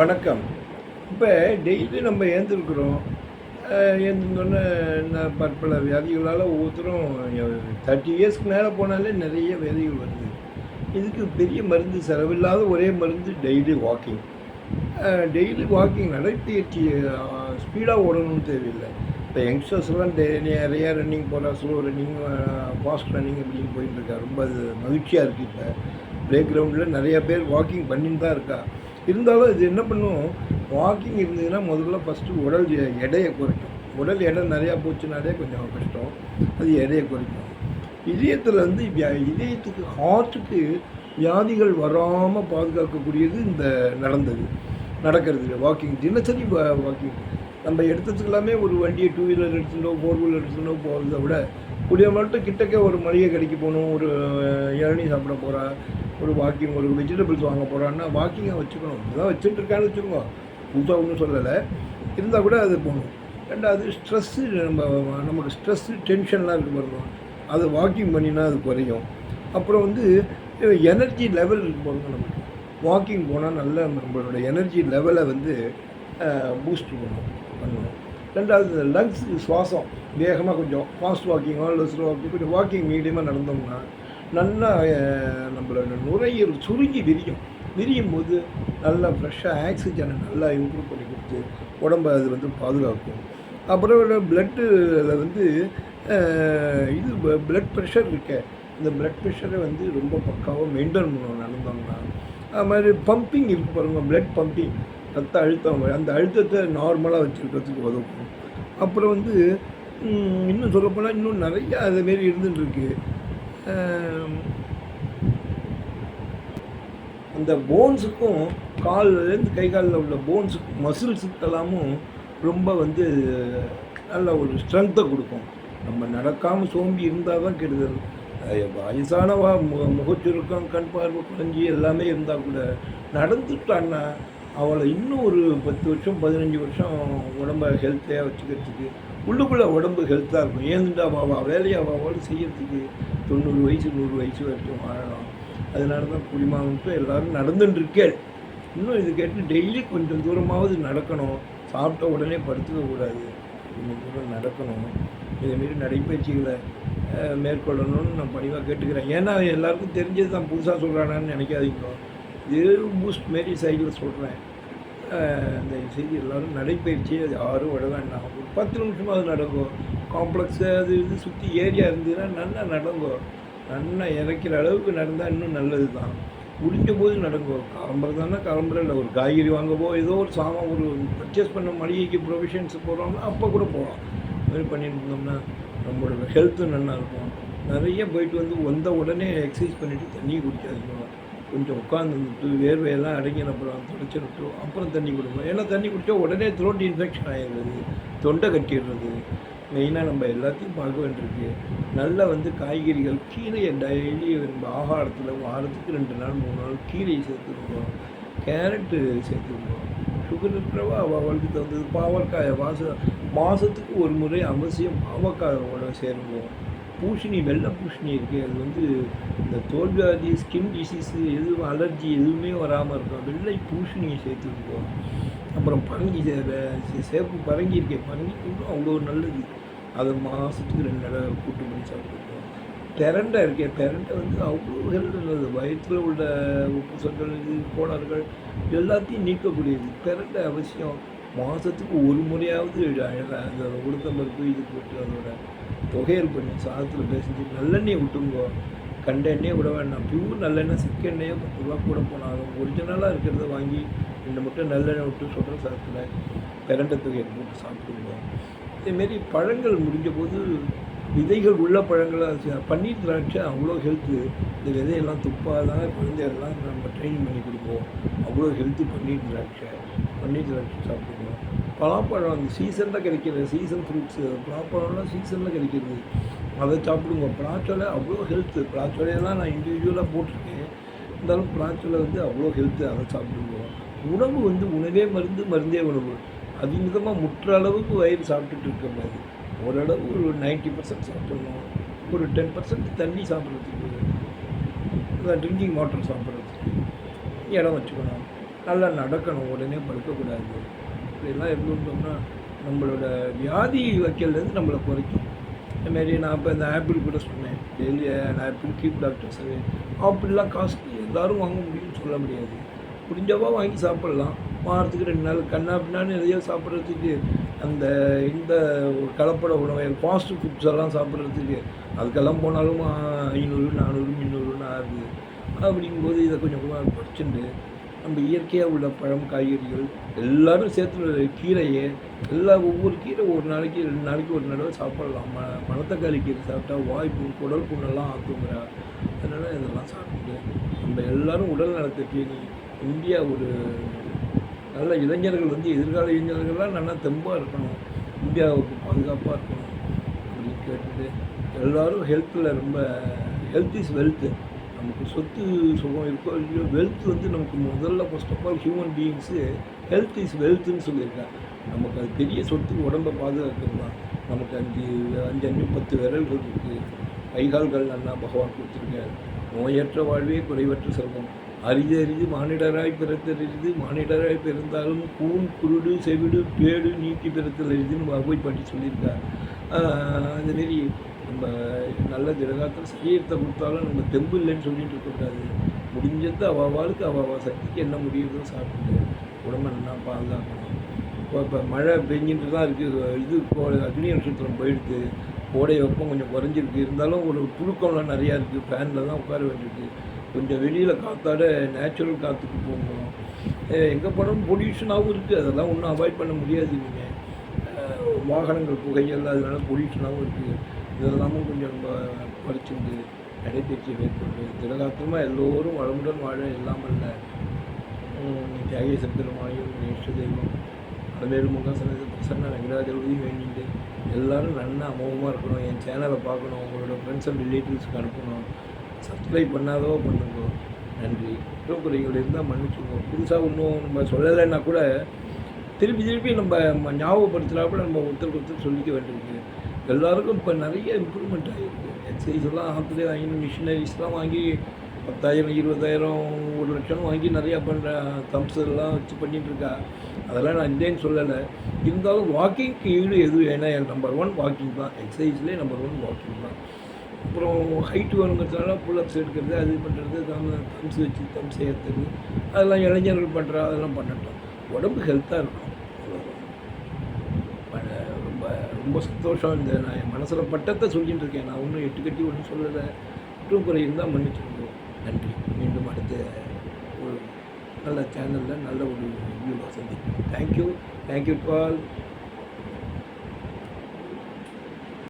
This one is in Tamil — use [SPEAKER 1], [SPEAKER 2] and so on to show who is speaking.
[SPEAKER 1] வணக்கம். இப்போ டெய்லி நம்ம ஏந்திருக்கிறோம். ஏந்திருந்தோன்னே நான் பற்பல வியாதிகளால் ஒவ்வொருத்தரும் தேர்ட்டி இயர்ஸ்க்கு மேலே போனாலே நிறைய வியாதிகள் வருது. இதுக்கு பெரிய மருந்து செலவில்லாத ஒரே மருந்து டெய்லி வாக்கிங் டெய்லி வாக்கிங் நடைப்பயிற்சி ஸ்பீடாக ஓடணும்னு தேவையில்லை. இப்போ யங்ஸ்டர்ஸ்லாம் டெய் நிறையா ரன்னிங் போகிறா ஸ்லோ ரன்னிங் ஃபாஸ்ட் ரன்னிங் அப்படின்னு போயிட்டுருக்கா ரொம்ப அது மகிழ்ச்சியாக இருக்குது இப்போ. ப்ளே கிரவுண்டில் நிறையா பேர் வாக்கிங் பண்ணின்னு தான் இருக்கா. இருந்தாலும் இது என்ன பண்ணும்? வாக்கிங் இருந்ததுன்னா முதல்ல ஃபஸ்ட்டு உடல் எடையை குறைக்கும். உடல் எடை நிறையா போச்சுனாலே கொஞ்சம் கஷ்டம். அது எடையை குறைக்கும். இதயத்தில் வந்து இதயத்துக்கு ஹார்ட்டுக்கு வியாதிகள் வராமல் பாதுகாக்கக்கூடியது இந்த நடந்தது. நடக்கிறது வாக்கிங் தினசரி வாக்கிங் நம்ம எடுத்ததுக்கெல்லாமே ஒரு வண்டியை டூ வீலர் எடுத்துட்டோ ஃபோர் வீலர் எடுத்துட்டோ போகிறத விட கூடிய மட்டும் கிட்டக்க ஒரு மளிகை கடைக்கு போகணும் ஒரு இளநீ சாப்பிட போகிறா ஒரு வாக்கிங் ஒரு வெஜிடபிள்ஸ் வாங்க போகிறான்னா வாக்கிங்கை வச்சுக்கணும். இதுதான் வச்சுட்டு இருக்கான்னு வச்சுக்கோங்க. புதுசாக ஒன்றும் சொல்லலை. இருந்தால் கூட அது போகணும் ரெண்டாவது ஸ்ட்ரெஸ்ஸு நம்ம நமக்கு ஸ்ட்ரெஸ்ஸு டென்ஷன்லாம் இருக்கு பாருங்க. அது வாக்கிங் பண்ணினா அது குறையும். அப்புறம் வந்து எனர்ஜி லெவல் போகணும் நமக்கு. வாக்கிங் போனால் நல்ல நம்மளோட எனர்ஜி லெவலை வந்து பூஸ்ட் பண்ணும். பண்ணணும் ரெண்டாவது லங்ஸ் சுவாசம். வேகமாக கொஞ்சம் ஃபாஸ்ட் வாக்கிங்கோ இல்லை ஸ்லோ வாக்கிங் கொஞ்சம் வாக்கிங் மீடியமாக நடந்தோம்னா நல்லா நம்மளோட நுரையீரல் சுருங்கி விரியும். விரியும் போது நல்லா ஃப்ரெஷ்ஷாக ஆக்சிஜனை நல்லா இம்ப்ரூவ் பண்ணி கொடுத்து உடம்பை அது வந்து பாதுகாக்கும். அப்புறம் பிளட்டில் வந்து இது பிளட் ப்ரெஷர் இருக்க. இந்த பிளட் ப்ரெஷரை வந்து ரொம்ப பக்காவாக மெயின்டைன் பண்ணணும் நடந்தோம்னா அது மாதிரி பம்பிங் இருக்கு பாருங்கள் பிளட் பம்பிங் ரத்த அழுத்தம் அந்த அழுத்தத்தை நார்மலாக வச்சுருக்கிறதுக்கு உதவும். அப்புறம் வந்து இன்னும் சொல்லப்போனால் இன்னும் நிறையா அதுமாரி இருந்துட்டு இருக்கு. அந்த போன்ஸுக்கும் கால்லேருந்து கை காலில் உள்ள போன்ஸுக்கு மசில்ஸுக்கெல்லாமும் ரொம்ப வந்து நல்ல ஒரு ஸ்ட்ரென்த்தை கொடுக்கும். நம்ம நடக்காமல் சோம்பி இருந்தால் தான் கெடுதல். வயசானவா மு முகச்சுருக்கம் கண் பார்வை குறைஞ்சி எல்லாமே இருந்தால் கூட நடந்துட்டான்னா அவளை இன்னும் ஒரு பத்து வருஷம் பதினஞ்சு வருஷம் உடம்ப ஹெல்த்தியாக வச்சுக்கிறதுக்கு உள்ளுக்குள்ளே உடம்பு ஹெல்த்தாக இருக்கும். ஏந்துட்டா அவள் வேலையை அவள் செய்யறதுக்கு தொண்ணூறு வயசு நூறு வயசு வரைக்கும் வாழலாம் அதனால தான் குடிமாவுக்கு எல்லோரும் நடந்துட்டுருக்கேன் இன்னும் இது கேட்டு டெய்லி கொஞ்சம் தூரமாவது நடக்கணும். சாப்பிட்ட உடனே படுத்துக்க கூடாது. கொஞ்சம் தூரம் நடக்கணும். இதேமாரி நடைப்பயிற்சிகளை மேற்கொள்ளணும்னு நான் பணிவாக கேட்டுக்கிறேன். ஏன்னா எல்லாருக்கும் தெரிஞ்சது தான். புதுசாக சொல்கிறானான்னு நினைக்காதீங்க. இது பூஸ்ட் மாரி சைக்கிள் சொல்கிறேன் அந்த செய்தி எல்லோரும் நடைப்பயிற்சி அது யாரும் விட வேண்டாம் ஒரு பத்து நிமிஷமாக அது நடக்கும். காம்ப்ளெக்ஸு அது இது சுற்றி ஏரியா இருந்ததுன்னா நல்லா நடங்கும் நல்லா இறக்கிற அளவுக்கு நடந்தால் இன்னும் நல்லது தான் முடிஞ்ச போது நடக்கும் கிளம்புறது தானே கிளம்புற இல்லை. ஒரு காய்கறி வாங்கவோ ஏதோ ஒரு சாமான் ஒரு பர்ச்சேஸ் பண்ண மளிகைக்கு ப்ரொவிஷன்ஸ் போகிறோம்னா அப்போ கூட போகலாம். இது மாதிரி பண்ணிட்டு இருந்தோம்னா நம்மளோட ஹெல்த்தும் நல்லா இருக்கும். நிறைய போயிட்டு வந்து வந்த உடனே எக்ஸசைஸ் பண்ணிவிட்டு தண்ணி குடிக்காதீங்க. கொஞ்சம் உட்காந்துட்டு வேர்வையெல்லாம் அடங்கின அப்புறம் தொடச்சிட்டு அப்புறம் தண்ணி குடிக்கணும் ஏன்னா தண்ணி குடித்தா உடனே த்ரோட் இன்ஃபெக்ஷன் ஆகிடுறது தொண்டை கட்டிடுறது மெயினாக நம்ம எல்லாத்தையும் பார்க்க வேண்டியிருக்கு நல்லா வந்து காய்கறிகள் கீரையை டெய்லி நம்ம ஆகாரத்தில் வாரத்துக்கு ரெண்டு நாள் மூணு நாள் கீரையை சேர்த்துருக்கோம் கேரட்டு சேர்த்துருக்கோம் சுகர் இருக்கிறவா அவளுக்கு தகுந்தது. பாவக்காயை வாச மாதத்துக்கு ஒரு முறை அவசியம் பாவக்காயோட சேருவோம் பூசணி வெள்ளை பூசணி இருக்குது அது வந்து இந்த தோல்வியாதி ஸ்கின் டிசீஸு எதுவும் அலர்ஜி எதுவுமே வராமல் இருக்கும். வெள்ளை பூசணியை சேர்த்துருக்கோம் அப்புறம் பரங்கி சேப்பு பரங்கி இருக்கே பரங்கி இன்னும் அவ்வளோ நல்லது. அதை மாதத்துக்கு ரெண்டு தடவை கூட்டு பண்ணி சாப்பிட்டுருக்கோம் பெரண்டை இருக்கே பெரண்டை வந்து அவ்வளோ ஹெல்த் நல்லது வயிற்றில் உள்ள உப்பு சங்கள் இது கோளாறுகள் எல்லாத்தையும் நீக்கக்கூடியது. பெரண்டை அவசியம். மாதத்துக்கு ஒரு முறையாவது அழகா அந்த உளுத்தம்பருப்பு இது போட்டு அதோட புகையல் பண்ணி சாதத்தில் பேசிஞ்சு நல்லெண்ணெயை விட்டுங்கோ கண்ட எண்ணெயை விட வேண்டாம். பியூர் நல்லெண்ணெய் செக்கெண்ணெயோ பத்து ரூபா கூட போனாலும் ஒரிஜினலாக இருக்கிறத வாங்கி ரெண்டு மட்டும் நல்லெண்ணெய் விட்டு சொல்கிற சாதத்தில் பிரண்டை துகையல் போட்டு சாப்பிடுவோம் இதேமாரி பழங்கள் முடிஞ்ச போது விதைகள் உள்ள பழங்களாக பன்னீர் திராட்சை அவ்வளோ ஹெல்த்து இந்த விதையெல்லாம் துப்பாதான் குழந்தையெல்லாம் நம்ம ட்ரைனிங் பண்ணி கொடுப்போம். அவ்வளோ ஹெல்த்து பன்னீர் திராட்சை. பன்னீர் திராட்சை சாப்பிடுவோம் பலாப்பழம் அந்த சீசனில் கிடைக்கிறது சீசன் ஃப்ரூட்ஸு பலாப்பழம்லாம் சீசனில் கிடைக்கிறது அதை சாப்பிடுங்க. பலாச்சோலை அவ்வளோ ஹெல்த்து பலாச்சோலையெல்லாம் நான் இண்டிவிஜுவலாக போட்டிருக்கேன். இருந்தாலும் பலாச்சோலை வந்து அவ்வளோ ஹெல்த்து அதை சாப்பிடுவோம் உணவு வந்து உணவே மருந்து மருந்தே உணவு. அதிமுகமாக முற்ற அளவுக்கு வயிறு சாப்பிட்டுட்டு இருக்க மாதிரி. ஓரளவு ஒரு நைன்ட்டி பர்சன்ட் சாப்பிடணும். ஒரு டென் பர்சன்ட் தண்ணி சாப்பிட்றதுக்கு. ட்ரிங்கிங் வாட்டர் சாப்பிட்றதுக்கு. இடம் வச்சுக்கணும். நல்லா நடக்கணும். உடனே படுக்கக்கூடாது. இப்படிலாம் இருந்துட்டோம்னா நம்மளோட வியாதி வைக்கலேருந்து நம்மளை குறைக்கும். அதுமாரி நான் இப்போ இந்த ஆப்பிள் கூட சொன்னேன். Daily apple keep doctor survey ஆப்பிள்லாம் costly எல்லோரும் வாங்க முடியும்னு சொல்ல முடியாது. முடிஞ்சவா வாங்கி சாப்பிட்லாம். வாரத்துக்கு ரெண்டு நாள் கண்ணா பின்னான்னு நிறைய சாப்பிட்றதுக்கு அந்த இந்த ஒரு கலப்பட உணவை ஃபாஸ்ட் ஃபுட்ஸ் எல்லாம் சாப்பிட்றதுக்கு அதுக்கெல்லாம் போனாலும் ஐநூறு நானூறு முந்நூறுன்னு ஆகுது அப்படிங்கும்போது இதை கொஞ்சம் கொஞ்சமாக குறைச்சிட்டு நம்ம இயற்கையாக உள்ள பழம் காய்கறிகள் எல்லாரும் சேர்த்து கீரையை எல்லா ஒவ்வொரு கீரை ஒரு நாளைக்கு ரெண்டு நாளைக்கு ஒரு நடவை சாப்பிடலாம். ம மணத்தக்காளி கீரை சாப்பிட்டா வாய்ப்பு குடல் புண்ணெல்லாம் ஆக்குங்கிறா அதனால் இதெல்லாம் சாப்பிட்டு நம்ம எல்லாரும் உடல் நலத்தை இந்தியா ஒரு நல்ல இளைஞர்கள் வந்து எதிர்கால இளைஞர்கள்லாம் நல்லா தெம்பாக இருக்கணும். இந்தியாவுக்கு பாதுகாப்பாக இருக்கணும் அப்படின்னு கேட்டுட்டு எல்லோரும் ஹெல்த்தில் ரொம்ப ஹெல்த் இஸ் வெல்த்து நமக்கு சொத்து சுகம் இருக்கோ இல்லையோ வெல்த் வந்து நமக்கு முதல்ல first of all human beings health is வெல்த்துன்னு சொல்லியிருக்கேன் நமக்கு அது பெரிய சொத்து உடம்பை பாதுகாக்கிறது தான் நமக்கு அஞ்சு அஞ்சு அஞ்சு பத்து விரல்கள் இருக்குது கைகால்கள் நல்லா பகவான் கொடுத்துருக்காரு. நோயற்ற வாழ்வே குறைவற்ற செல்வம். அரிது அரிது மானிடராய் பிறத்தறிது மானிடராய் பிறந்தாலும் கூன் குருடு செவிடு பேடு நீக்கி பிறத்தல் அரிதுன்னு போய் பாட்டி சொல்லியிருக்கார். அதுமாரி நம்ம நல்ல திடகாத்திர சரீரத்தை கொடுத்தாலும் நம்ம தெம்பு இல்லைன்னு சொல்லிட்டு இருக்கக்கூடாது முடிஞ்சது அவாவாளுக்கு அவாவா சக்திக்கு என்ன முடியுதோ சாப்பிட்டு உடம்பை நல்லா பாதுகாக்கணும். இப்போ இப்போ மழை பெஞ்சிட்டு தான் இருக்குது இது இப்போ அக்னி நட்சத்திரம் போயிடுது. கோடை வெப்பம் கொஞ்சம் குறைஞ்சிருக்கு. இருந்தாலும் ஒரு புழுக்கம்லாம் நிறையா இருக்குது ஃபேனில் தான் உட்கார வேண்டியிருக்கு. கொஞ்சம் வெளியில் காற்றாட நேச்சுரல் காற்றுக்கு போகணும் எங்கே போனாலும் பொல்யூஷனாகவும் இருக்குது அதெல்லாம் ஒன்றும் அவாய்ட் பண்ண முடியாது நீங்கள் வாகனங்கள் புகைகள் அதனால பொல்யூஷனாகவும் இருக்குது இதெல்லாமும் கொஞ்சம் நம்ம குறைச்சிருந்து நடைபயிற்சி மேற்கொண்டு திடகாத்திரமாக எல்லோரும் வளமுடன் வாழ இல்லாமல் தியாகி சத்திரமாயும் இஷ்ட தெய்வம். அலமேலு முகாசன பிரசன்ன வெங்கடாஜலபதியும் வேண்டிட்டு எல்லோரும் நல்லா அமோகமாக இருக்கணும். என் சேனலை பார்க்கணும் உங்களோட ஃப்ரெண்ட்ஸ் அண்ட் ரிலேட்டிவ்ஸ்க்கு அனுப்பணும். சப்ஸ்கிரைப் பண்ணாதோ பண்ணுங்க. நன்றி. குறைகள் இருந்தால் மன்னிச்சுக்கோங்க புதுசாக ஒன்றும் நம்ம சொல்லலைன்னா கூட திருப்பி திருப்பி நம்ம ஞாபகப்படுத்துகிறாப்புல நம்ம ஒருத்தருக்கு ஒருத்தர் சொல்லிக்க வேண்டியிருக்கு. எல்லாருக்கும் இப்போ நிறைய இம்ப்ரூவ்மெண்ட் ஆகிருக்கு எக்ஸசைஸ்லாம் ஆற்றுலேயே வாங்கி மிஷினரிஸ்லாம் வாங்கி பத்தாயிரம் இருபதாயிரம் ஒரு லட்சம் வாங்கி நிறையா பண்ணுற தம்ஸ் வச்சு பண்ணிகிட்ருக்கா அதெல்லாம் நான் இல்லைன்னு சொல்லலை. இருந்தாலும் வாக்கிங்க்கு ஈடு எதுவும் ஏன்னா நம்பர் ஒன் வாக்கிங் தான். எக்ஸசைஸ்லேயே நம்பர் ஒன் வாக்கிங் தான். அப்புறம் ஹைட்டு வேணுங்கிறதுனால புல்லப்ஸ் எடுக்கிறது அது பண்ணுறது தம் தம்ஸ் வச்சு தம்ஸ் ஏற்றுறது அதெல்லாம் இளைஞர்கள் பண்ணுறா அதெல்லாம் பண்ணட்டும். உடம்பு ஹெல்த்தாக இருக்கும் ரொம்ப ரொம்ப சந்தோஷம். இந்த நான் என் மனசில் பட்டத்தை சொல்லிகிட்டு இருக்கேன். நான் ஒன்றும் எட்டு கட்டி ஒன்றும் சொல்லலை. குற்றம் குறை இருந்தால் மன்னிச்சுருக்கோம் நன்றி. மீண்டும் அடுத்த ஒரு நல்ல சேனலில் நல்ல ஒரு வியூவாக சந்திப்போம். Thank you thank you to all